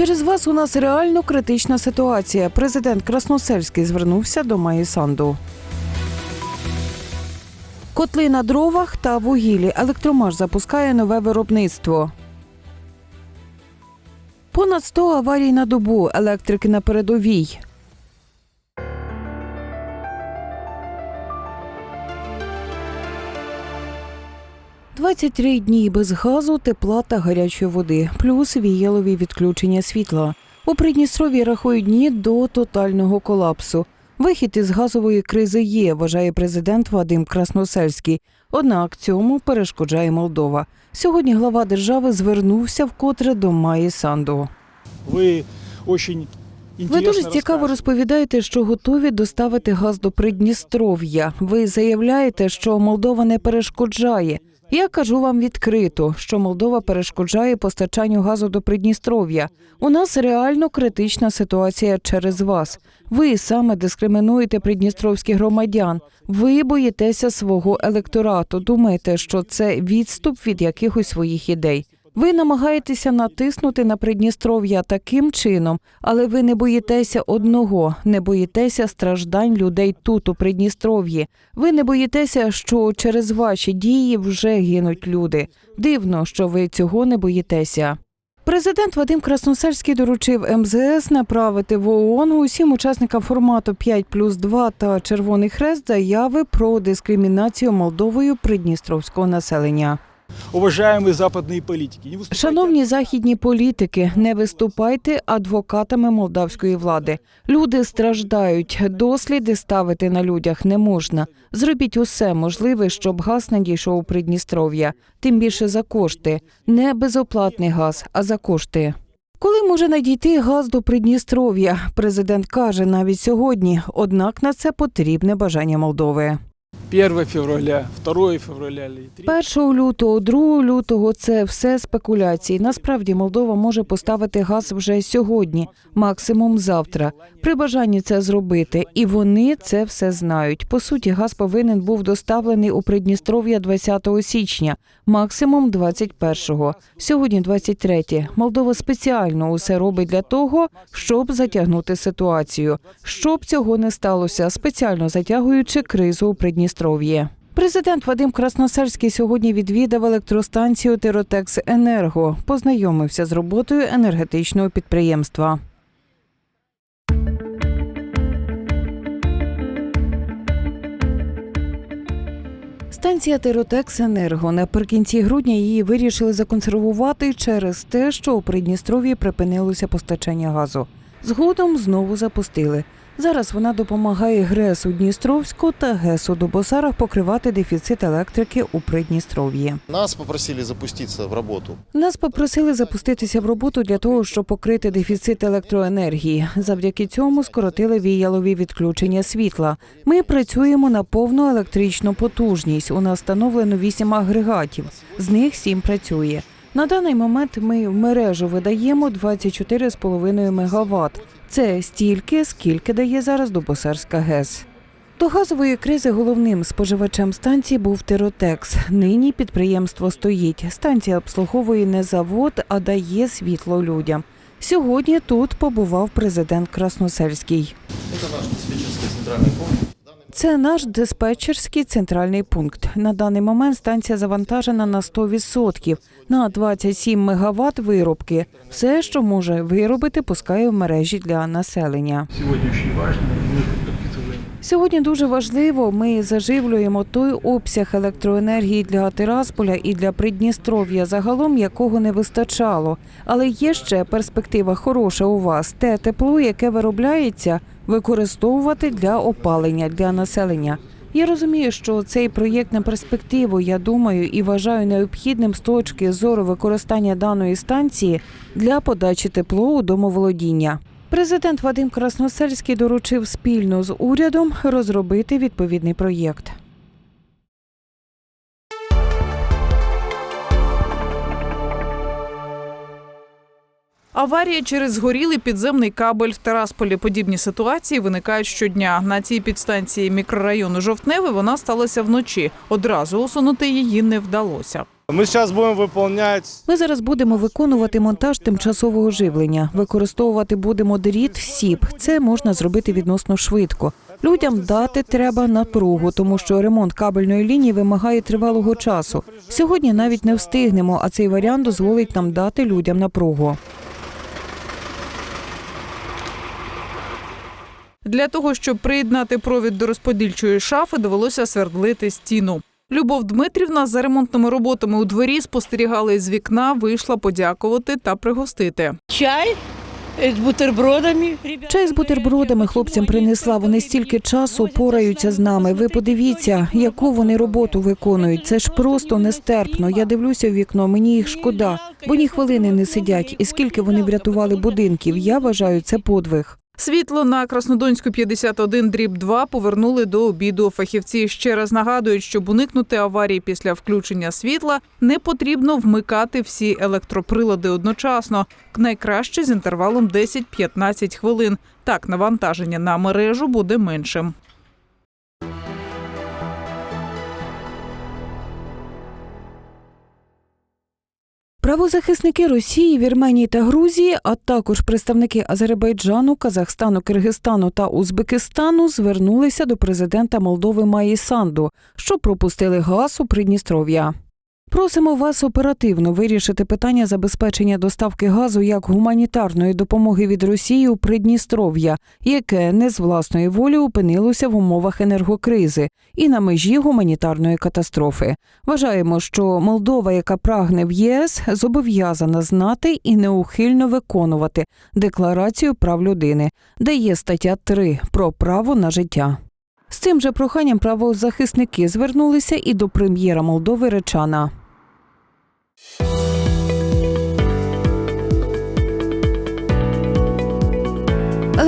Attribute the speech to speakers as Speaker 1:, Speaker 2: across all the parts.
Speaker 1: Через вас у нас реально критична ситуація. Президент Красносельський звернувся до Санду. Котли на дровах та вугіллі. Електромаш запускає нове виробництво. Понад 100 аварій на добу. Електрики на передовій. «23 дні без газу, тепла та гарячої води, плюс віялові відключення світла. У Придністров'ї рахують дні до тотального колапсу. Вихід із газової кризи є, вважає президент Вадим Красносельський. Однак цьому перешкоджає Молдова. Сьогодні глава держави звернувся вкотре до Майї Санду.
Speaker 2: Ви
Speaker 1: Ви дуже цікаво розповідаєте, що готові доставити газ до Придністров'я. Ви заявляєте, що Молдова не перешкоджає. Я кажу вам відкрито, що Молдова перешкоджає постачанню газу до Придністров'я. У нас реально критична ситуація через вас. Ви саме дискримінуєте придністровських громадян. Ви боїтеся свого електорату. Думаєте, що це відступ від якихось своїх ідей. Ви намагаєтеся натиснути на Придністров'я таким чином, але ви не боїтеся одного, не боїтеся страждань людей тут, у Придністров'ї. Ви не боїтеся, що через ваші дії вже гинуть люди. Дивно, що ви цього не боїтеся. Президент Вадим Красносельський доручив МЗС направити в ООН усім учасникам формату 5 плюс 2 та Червоний Хрест заяви про дискримінацію Молдовою придністровського населення
Speaker 2: Уважаемые западные политики, не выступайте
Speaker 1: Шановні західні політики, не виступайте адвокатами молдавської влади. Люди страждають, досліди ставити на людях не можна. Зробіть усе можливе, щоб газ надійшов у Придністров'я, тим більше за кошти, не безоплатний газ, а за кошти. Коли може надійти газ до Придністров'я? Президент каже навіть сьогодні. Однак на це потрібне бажання Молдови.
Speaker 2: 1 февраля, 2 февраля или 3.
Speaker 1: 1 лютого, 2 лютого це все спекуляції. Насправді Молдова може поставити газ вже сьогодні, максимум завтра. При бажанні це зробити, і вони це все знають. По суті, газ повинен був доставлений у Придністров'я 20 січня, максимум 21-го. Сьогодні 23. Молдова спеціально усе робить для того, щоб затягнути ситуацію. Щоб цього не сталося, спеціально затягуючи кризу у Придністров'ї. Президент Вадим Красносельський сьогодні відвідав електростанцію Теротекс Енерго, познайомився з роботою енергетичного підприємства. Станція Теротекс Енерго наприкінці грудня її вирішили законсервувати через те, що у Придністров'ї припинилося постачання газу. Згодом знову запустили. Зараз вона допомагає ГРЕС у Дністровську та ГЕС у Добосарах покривати дефіцит електрики у Придністров'ї.
Speaker 3: Нас попросили запуститься в работу.
Speaker 1: Нас попросили запуститися в роботу для того, щоб покрити дефіцит електроенергії. Завдяки цьому скоротили віялові відключення світла. Ми працюємо на повну електричну потужність. У нас встановлено 8 агрегатів. З них 7 працює. На даний момент ми в мережу видаємо 24,5 МВт. Це стільки, скільки дає зараз Дубосарська ГЕС. До газової кризи головним споживачем станції був Теротекс. Нині підприємство стоїть. Станція обслуговує не завод, а дає світло людям. Сьогодні тут побував президент Красносельський.
Speaker 3: Це пункт.
Speaker 1: Це наш диспетчерський центральний пункт. На даний момент станція завантажена на 100%, на 27 МВт виробки. Все, що може виробити, пускає в мережі для населення.
Speaker 2: Мы подпитываем
Speaker 1: Сьогодні дуже важливо. Ми заживлюємо той обсяг електроенергії для Тирасполя і для Придністров'я, загалом якого не вистачало. Але є ще перспектива хороша у вас. Те тепло, яке виробляється, використовувати для опалення для населення. Я розумію, що цей проєкт на перспективу, я думаю, і вважаю необхідним з точки зору використання даної станції для подачі тепло у домоволодіння. Президент Вадим Красносельський доручив спільно з урядом розробити відповідний проєкт.
Speaker 4: Аварія через згорілий підземний кабель в Тарасполі. Подібні ситуації виникають щодня. На цій підстанції мікрорайону Жовтневе вона сталася вночі. Одразу усунути її не вдалося.
Speaker 5: Мы сейчас будем выполнять
Speaker 1: Ми зараз будемо виконувати монтаж тимчасового живлення. Використовувати будемо дріт СІП. Це можна зробити відносно швидко. Людям дати треба напругу, тому що ремонт кабельної лінії вимагає тривалого часу. Сьогодні навіть не встигнемо, а цей варіант дозволить нам дати людям напругу.
Speaker 4: Для того, щоб приєднати провід до розподільчої шафи, довелося свердлити стіну. Любов Дмитрівна за ремонтними роботами у дворі спостерігала із вікна, вийшла подякувати та пригостити.
Speaker 6: чай с бутербродами.
Speaker 1: Чай з бутербродами хлопцям принесла. Вони стільки часу пораються з нами. Ви подивіться, яку вони роботу виконують. Це ж просто нестерпно. Я дивлюся в вікно. Мені їх шкода, бо ні хвилини не сидять. І скільки вони врятували будинків. Я вважаю це подвиг.
Speaker 4: Світло на Краснодонську 51 дріб 2 повернули до обіду. Фахівці ще раз нагадують, щоб уникнути аварії після включення світла, не потрібно вмикати всі електроприлади одночасно. Найкраще з інтервалом 10-15 хвилин. Так навантаження на мережу буде меншим.
Speaker 1: Правозахисники Росії, Вірменії та Грузії, а також представники Азербайджану, Казахстану, Киргизстану та Узбекистану звернулися до президента Молдови Маї Санду, що пропустили газ у Придністров'я. Просимо вас оперативно вирішити питання забезпечення доставки газу як гуманітарної допомоги від Росії у Придністров'я, яке не з власної волі опинилося в умовах енергокризи і на межі гуманітарної катастрофи. Вважаємо, що Молдова, яка прагне в ЄС, зобов'язана знати і неухильно виконувати декларацію прав людини, де є стаття 3 про право на життя. З цим же проханням правозахисники звернулися і до прем'єра Молдови Речана.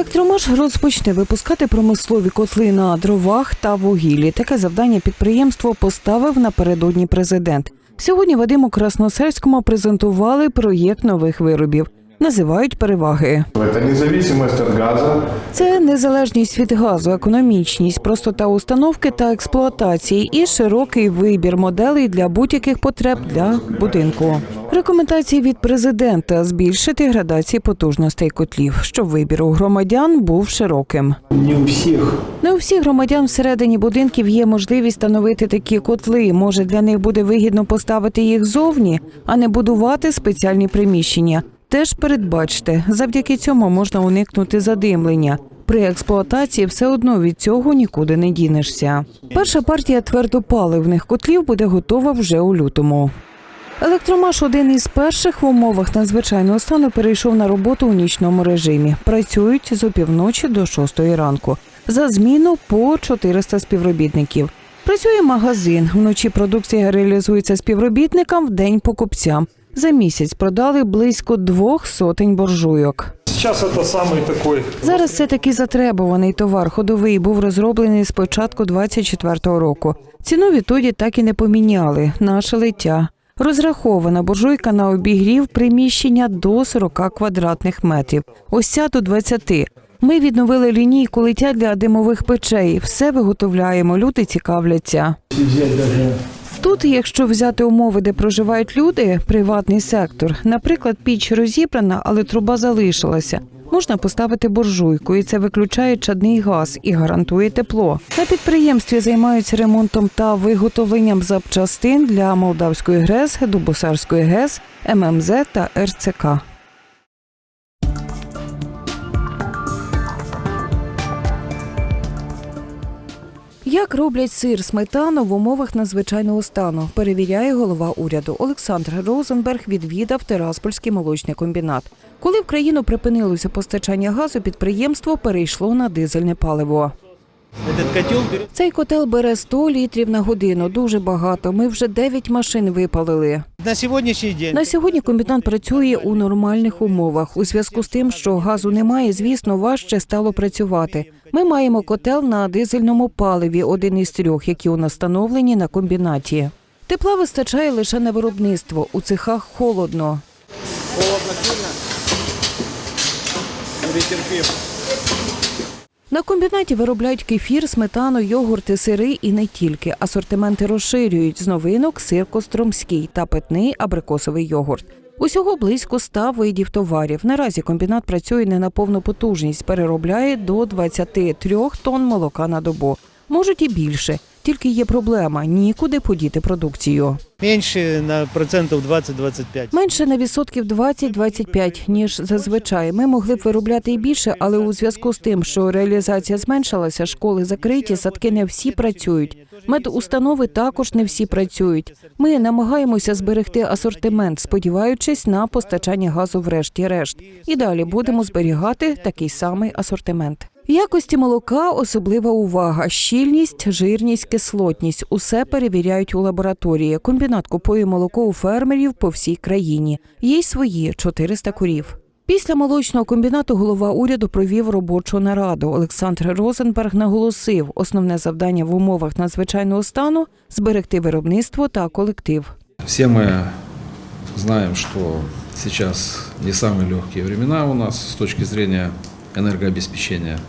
Speaker 1: Електромаш розпочне випускати промислові котли на дровах та вугіллі. Таке завдання підприємство поставив напередодні президент. Сьогодні Вадиму Красносельському презентували проєкт нових виробів. Називають переваги.
Speaker 7: Это независимость от газа,
Speaker 1: Це незалежність від газу, економічність, простота установки та експлуатації і широкий вибір моделей для будь-яких потреб для будинку. Рекомендації від президента збільшити градації потужностей котлів, щоб вибір у громадян був широким.
Speaker 2: Не у всех.
Speaker 1: Не у всіх громадян всередині будинків є можливість встановити такі котли. Може, для них буде вигідно поставити їх зовні, а не будувати спеціальні приміщення. Теж передбачте, завдяки цьому можна уникнути задимлення. При експлуатації все одно від цього нікуди не дінешся. Перша партія твердопаливних котлів буде готова вже у лютому. Електромаш один із перших в умовах надзвичайного стану перейшов на роботу у нічному режимі. Працюють з опівночі до шостої ранку. За зміну по 400 співробітників. Працює магазин. Вночі продукція реалізується співробітникам, вдень покупцям. За місяць продали близько двох сотень боржуйок.
Speaker 2: Сейчас это самый такой
Speaker 1: Зараз це такий затребуваний товар. Ходовий був розроблений з початку 24-го року. Ціну відтоді так і не поміняли. Наше лиття. Розрахована буржуйка на обігрів приміщення до 40 квадратних метрів. Ось ця до 20. Ми відновили лінійку лиття для димових печей. Все виготовляємо. Люди цікавляться. Тут, якщо взяти умови, де проживають люди, приватний сектор, наприклад, піч розібрана, але труба залишилася. Можна поставити буржуйку, і це виключає чадний газ і гарантує тепло. На підприємстві займаються ремонтом та виготовленням запчастин для Молдавської ГРЕС, Дубосарської ГЕС, ММЗ та РЦК. Як роблять сир сметану в умовах надзвичайного стану, перевіряє голова уряду. Олександр Розенберг відвідав Тераспольський молочний комбінат. Коли в країну припинилося постачання газу, підприємство перейшло на дизельне паливо. Цей котел бере 100 літрів на годину. Дуже багато. Ми вже 9 машин випалили.
Speaker 8: На сьогоднішній день
Speaker 1: На сьогодні комбінат працює у нормальних умовах. У зв'язку з тим, що газу немає, звісно, важче стало працювати. Ми маємо котел на дизельному паливі, один із трьох, які у нас встановлені на комбінаті. Тепла вистачає лише на виробництво. У цехах холодно. На комбінаті виробляють кефір, сметану, йогурти, сири і не тільки. Асортименти розширюють з новинок сир костромський та питний абрикосовий йогурт. Усього близько 100 видів товарів. Наразі комбінат працює не на повну потужність, переробляє до 23 тонн молока на добу. Можуть і більше. Тільки є проблема нікуди подіти продукцію.
Speaker 5: Меньше на процентов 20-25.
Speaker 1: Менше на відсотків 20-25, ніж зазвичай. Ми могли б виробляти і більше, але у зв'язку з тим, що реалізація зменшилася, школи закриті, садки не всі працюють. Медустанови також не всі працюють. Ми намагаємося зберегти асортимент, сподіваючись на постачання газу врешті-решт. І далі будемо зберігати такий самий асортимент. В Якості молока особлива увага: щільність, жирність, кислотність. Усе перевіряють у лабораторії. Комбінат купує молоко у фермерів по всій країні. Є й свої 400 курів. Після молочного комбінату голова уряду провів робочу нараду. Олександр Розенберг наголосив, основне завдання в умовах надзвичайного стану зберегти виробництво та колектив.
Speaker 8: Все мы знаем, что сейчас не самые легкие времена у нас с точки зрения энергообеспечения.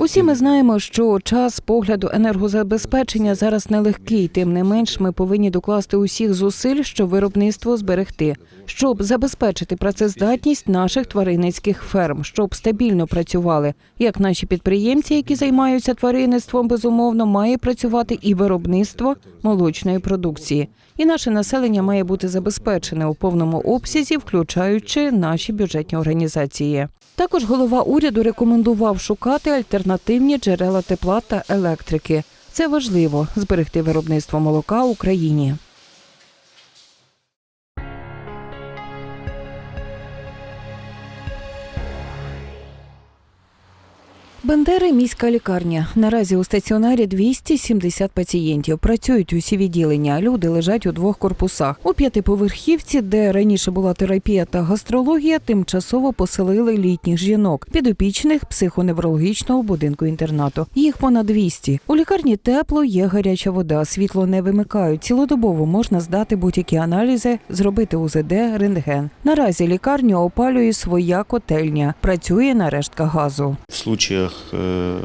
Speaker 1: Усі ми знаємо, що час погляду енергозабезпечення зараз нелегкий. Тим не менш, ми повинні докласти усіх зусиль, щоб виробництво зберегти, щоб забезпечити працездатність наших тваринницьких ферм, щоб стабільно працювали. Як наші підприємці, які займаються тваринництвом, безумовно, має працювати і виробництво молочної продукції. І наше населення має бути забезпечене у повному обсязі, включаючи наші бюджетні організації. Також голова уряду рекомендував шукати альтернативні джерела тепла та електрики. Це важливо зберегти виробництво молока в Україні. Бендери міська лікарня. Наразі у стаціонарі 270 пацієнтів. Працюють усі відділення. Люди лежать у двох корпусах. У п'ятиповерхівці, де раніше була терапія та гастрологія, тимчасово поселили літніх жінок, підопічних психоневрологічного будинку інтернату. Їх понад 200. У лікарні тепло, є гаряча вода, світло не вимикають. Цілодобово можна здати будь-які аналізи, зробити УЗД, рентген. Наразі лікарню опалює своя котельня. Працює на рештках газу.
Speaker 9: В случаях э,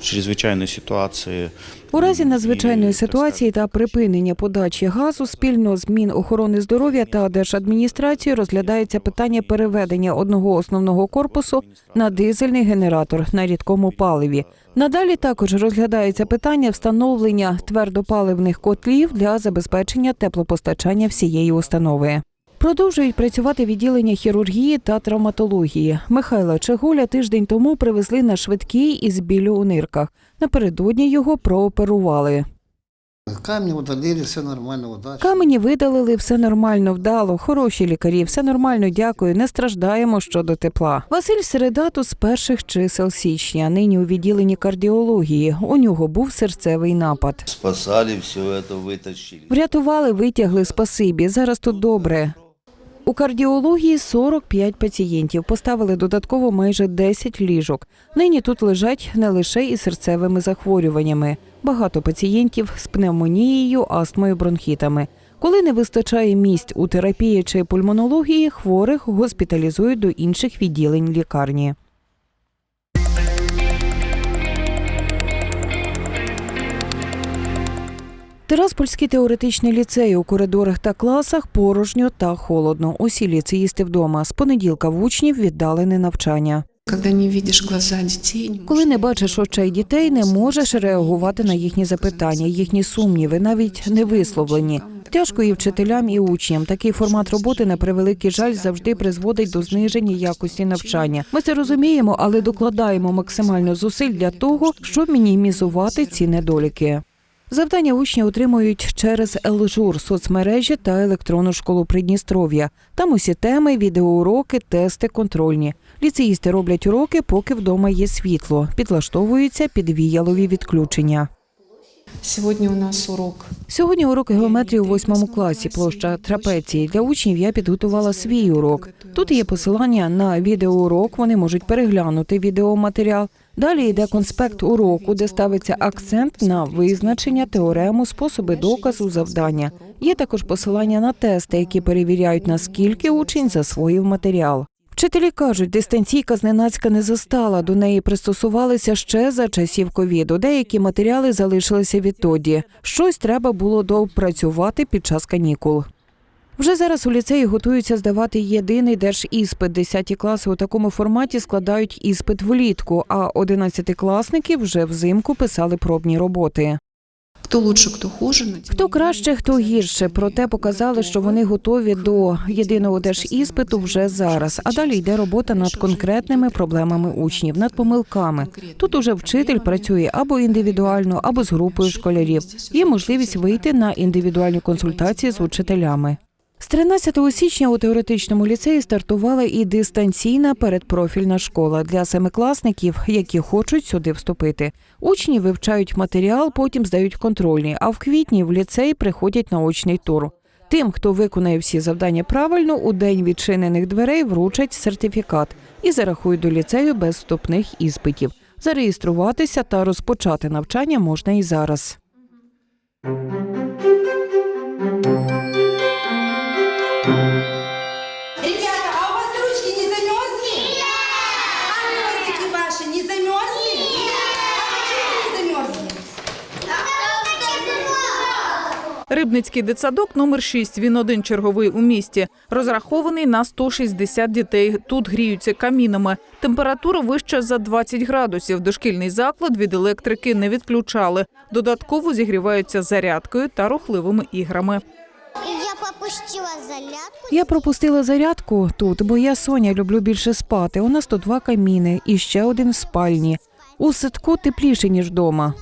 Speaker 9: чрезвычайной ситуации
Speaker 1: У разі надзвичайної ситуації та припинення подачі газу спільно з Мінохорони здоров'я та Держадміністрації розглядається питання переведення одного основного корпусу на дизельний генератор на рідкому паливі. Надалі також розглядається питання встановлення твердопаливних котлів для забезпечення теплопостачання всієї установи. Продовжують працювати відділення хірургії та травматології. Михайла Чегуля тиждень тому привезли на швидкий із білю у нирках. Напередодні його прооперували.
Speaker 10: Камни удалили, все нормально, удачно.
Speaker 1: Камені видалили, все нормально, вдало, хороші лікарі, все нормально, дякую, не страждаємо щодо тепла. Василь Середату з перших чисел січня, нині у відділенні кардіології. У нього був серцевий напад.
Speaker 9: спасали все это, вытащили.
Speaker 1: Врятували, витягли, спасибі. Зараз тут добре. У кардіології 45 пацієнтів. Поставили додатково майже 10 ліжок. Нині тут лежать не лише із серцевими захворюваннями. Багато пацієнтів з пневмонією, астмою, бронхітами. Коли не вистачає місць у терапії чи пульмонології, хворих госпіталізують до інших відділень лікарні. Тираспольський теоретичний ліцей у коридорах та класах порожньо та холодно. Усі ліцеїсти вдома. З понеділка в учнів віддалене навчання. Коли не бачиш очей дітей, не можеш реагувати на їхні запитання, їхні сумніви, навіть не висловлені. Тяжко і вчителям, і учням. Такий формат роботи на превеликий жаль завжди призводить до зниження якості навчання. Ми це розуміємо, але докладаємо максимально зусиль для того, щоб мінімізувати ці недоліки. Завдання учні отримують через Елжур, соцмережі та електронну школу Придністров'я. Там усі теми, відеоуроки, тести, контрольні. Ліцеїсти роблять уроки, поки вдома є світло, підлаштовуються під віялові відключення.
Speaker 11: Сегодня у нас урок.
Speaker 1: Сьогодні урок геометрії у восьмому класі, площа трапеції. Для учнів я підготувала свій урок. Тут є посилання на відеоурок, вони можуть переглянути відеоматеріал. Далі йде конспект уроку, де ставиться акцент на визначення теорему, способи доказу, завдання. Є також посилання на тести, які перевіряють, наскільки учень засвоїв матеріал. Вчителі кажуть, дистанційка зненацька не застала. До неї пристосувалися ще за часів ковіду. Деякі матеріали залишилися відтоді. Щось треба було доопрацювати під час канікул. Вже зараз у ліцеї готуються здавати єдиний держіспит. Десяті класи у такому форматі складають іспит влітку, а одинадцятикласники вже взимку писали пробні роботи.
Speaker 11: Кто лучше, кто хуже.
Speaker 1: Хто краще, хто гірше. Проте показали, що вони готові до єдиного держіспиту вже зараз. А далі йде робота над конкретними проблемами учнів, над помилками. Тут уже вчитель працює або індивідуально, або з групою школярів. Є можливість вийти на індивідуальні консультації з учителями. З 13 січня у теоретичному ліцеї стартувала і дистанційна передпрофільна школа для семикласників, які хочуть сюди вступити. Учні вивчають матеріал, потім здають контрольні, а в квітні в ліцей приходять на очний тур. Тим, хто виконає всі завдання правильно, у день відчинених дверей вручать сертифікат і зарахують до ліцею без вступних іспитів. Зареєструватися та розпочати навчання можна і зараз.
Speaker 6: Ребята, а у вас ручки не замерзли? А носики ваши не замерзли? А почему не замерзли?
Speaker 4: Рибницький дитсадок номер 6 Він один черговий у місті. Розрахований на 160 дітей. Тут гріються камінами. Температура вища за 20 градусів. Дошкільний заклад від електрики не відключали. Додатково зігріваються зарядкою та рухливими іграми.
Speaker 12: Я пропустила зарядку.
Speaker 1: Я пропустила зарядку тут, бо я Соня люблю більше спати. У нас тут два каміни і ще один в спальні. У садку тепліше ніж вдома.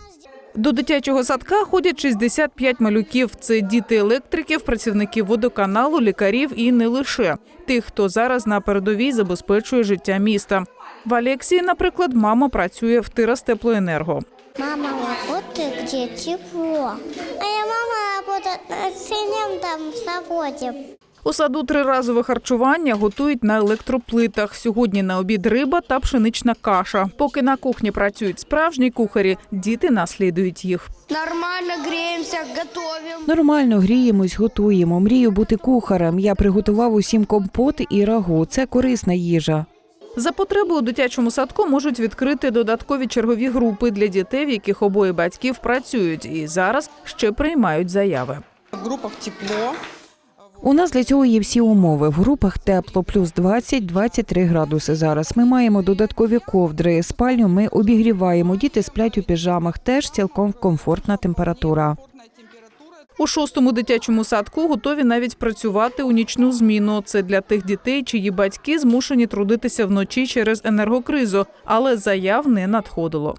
Speaker 4: До дитячого садка ходять 65 малюків. Це діти електриків, працівників водоканалу, лікарів і не лише тих, хто зараз на передовій забезпечує життя міста. В Алексії, наприклад, мама працює в Тирастеплоенерго.
Speaker 12: Мама работает, где тепло. А я мама работает на синем там в заводе.
Speaker 4: У саду триразове харчування готують на електроплитах. Сьогодні на обід риба та пшенична каша. Поки на кухні працюють справжні кухарі, діти наслідують їх.
Speaker 12: Нормально греемся, готовим.
Speaker 1: Нормально гріємось, готуємо. Мрію бути кухарем. Я приготував усім компот і рагу. Це корисна їжа.
Speaker 4: За потреби у дитячому садку можуть відкрити додаткові чергові групи для дітей, в яких обоє батьків працюють, і зараз ще приймають заяви.
Speaker 6: В группах тепло.
Speaker 1: У нас для цього є всі умови. В групах тепло, плюс 20-23 градуси зараз. Ми маємо додаткові ковдри. Спальню ми обігріваємо. Діти сплять у піжамах. Теж цілком комфортна температура.
Speaker 4: У шостому дитячому садку готові навіть працювати у нічну зміну. Це для тих дітей, чиї батьки змушені трудитися вночі через енергокризу, але заяв не надходило.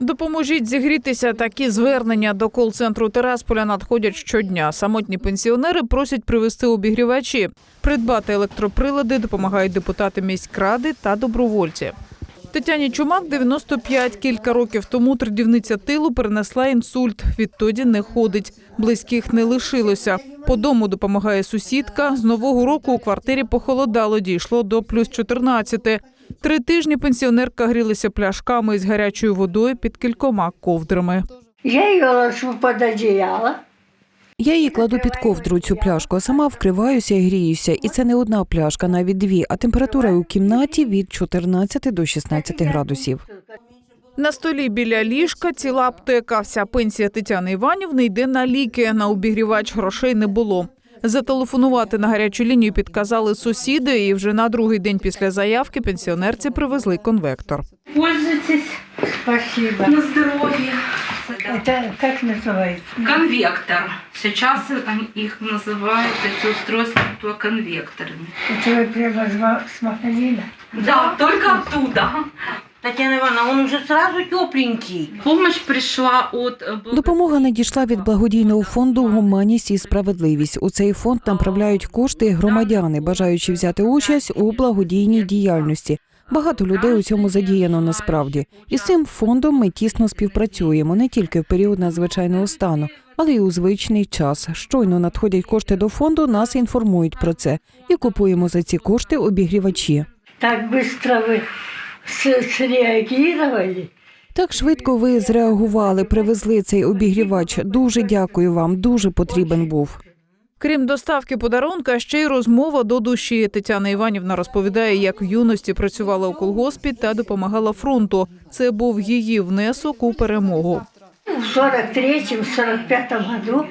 Speaker 4: Допоможіть зігрітися. Такі звернення до кол-центру Терасполя надходять щодня. Самотні пенсіонери просять привезти обігрівачі. Придбати електроприлади допомагають депутати міськради та добровольці. Тетяні Чумак 95. Кілька років тому тридівниця тилу перенесла інсульт. Відтоді не ходить. Близьких не лишилося. По дому допомагає сусідка. З нового року у квартирі похолодало, дійшло до плюс 14. Три тижні пенсіонерка грілася пляшками із гарячою водою під кількома ковдрами.
Speaker 6: Я ее ложу под одеяло.
Speaker 1: Я її кладу під ковдру цю пляшку, а сама вкриваюся і гріюся. І це не одна пляшка, навіть дві. А температура у кімнаті від 14 до 16 градусів.
Speaker 4: На столі біля ліжка ціла аптека. Вся пенсія Тетяни Іванівни йде на ліки. На обігрівач грошей не було. Зателефонувати на гарячу лінію підказали сусіди, і вже на другий день після заявки пенсіонерці привезли конвектор.
Speaker 6: Пользуйтесь. Спасибо.
Speaker 13: На здоровье.
Speaker 6: Это как называется?
Speaker 13: Конвектор. Сейчас они- их называют, эти устройства, конвекторами.
Speaker 6: Это вы прямо с ма- с магазина?
Speaker 13: Да, только оттуда.
Speaker 6: Татьяна Ивановна, он уже сразу тепленький.
Speaker 13: Помощь пришла от... э, благ-
Speaker 1: Допомога надійшла від благодійного фонду Гуманність і справедливість. У цей фонд направляють кошти громадяни, бажаючи взяти участь у благодійній діяльності. Багато людей у цьому задіяно насправді. І з цим фондом ми тісно співпрацюємо не тільки в період надзвичайного стану, але й у звичний час. Щойно надходять кошти до фонду, нас інформують про це і купуємо за ці кошти обігрівачі.
Speaker 6: Так вы с- среагировали.
Speaker 1: Так швидко ви зреагували, привезли цей обігрівач. Дуже дякую вам. Дуже потрібен був.
Speaker 4: Крім доставки подарунка, ще й розмова до душі. Тетяна Іванівна розповідає, як в юності працювала у колгоспі та допомагала фронту. Це був її внесок у перемогу.
Speaker 14: У 43-45 году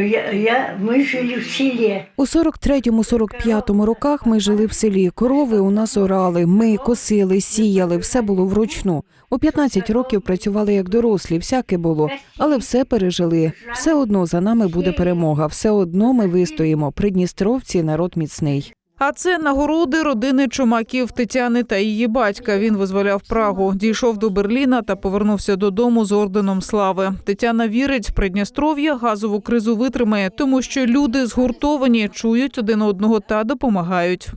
Speaker 14: я, я, Ми жили в селі.
Speaker 1: У 43-45 роках ми жили в селі. Корови у нас орали, ми косили, сіяли, все було вручну. У 15 років працювали як дорослі, всяке було, але все пережили. Все одно за нами буде перемога. Все одно ми вистоїмо. Придністровці народ міцний.
Speaker 4: А це нагороди родини чумаків Тетяни та її батька. Він визволяв Прагу, дійшов до Берліна та повернувся додому з орденом слави. Тетяна вірить, Придністров'я газову кризу витримає, тому що люди згуртовані, чують один одного та допомагають.